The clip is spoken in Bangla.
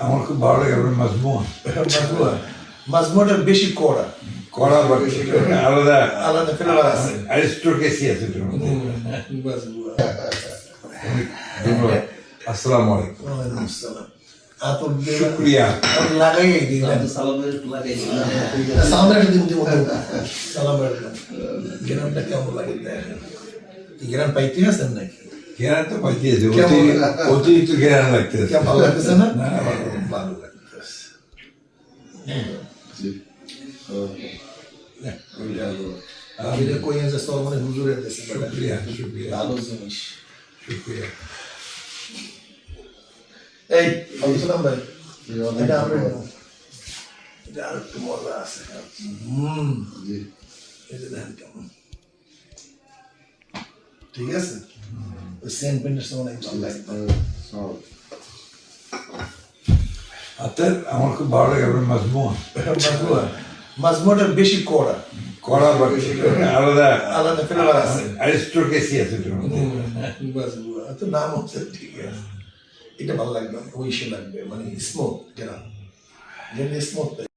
আমার খুব ভালো লাগে আপনার মাজমুয়া মাজমুয়া বেশি কড়া। কড়া বা আলাদা আলাদা ফ্লেভার আছে। অ্যারিস্টোক্রেসি আছে এটার মধ্যে। ধন্যবাদ। আসসালামু আলাইকুম। ওয়ালাইকুম আসসালাম। শুক্রিয়া। লাগাই সালামের দিন। দিব গ্রামটা কেমন লাগে গ্রাম পাইতে আছেন নাকি? ঘেরান তো পাইতেছে কেমন? অতিরিক্ত- ঘেরান লাগতেছে। কেমন না, ভালো। লাগতেছে আমি যে কই আছে সব মানে হুজুরের দেশে শুক্রিয়া শুক্রিয়া ভালো জিনিস শুক্রিয়া এই আলোচনা ভাই এটা আমরা এটা আর একটু মজা আছে হুম এই যে দেখেন কেমন ঠিক আছে ওই সেন্ট পেন্টের সময় অনেক ভালো লাগে আপনার আমার খুব ভালো লাগে আপনার মাজমুয়া মাজমুয়া মাজমুয়াটা বেশি কড়া। কড়া বা আলাদা। আলাদা ফ্লেভার আছে। অ্যারিস্টোক্রেসি আছে এটার মধ্যে। মাজমুয়া তো নাম হচ্ছে ঠিক আছে। এটা ভালো লাগবে ওইসে লাগবে। মানে স্মোক যেটা যেমনি স্মোক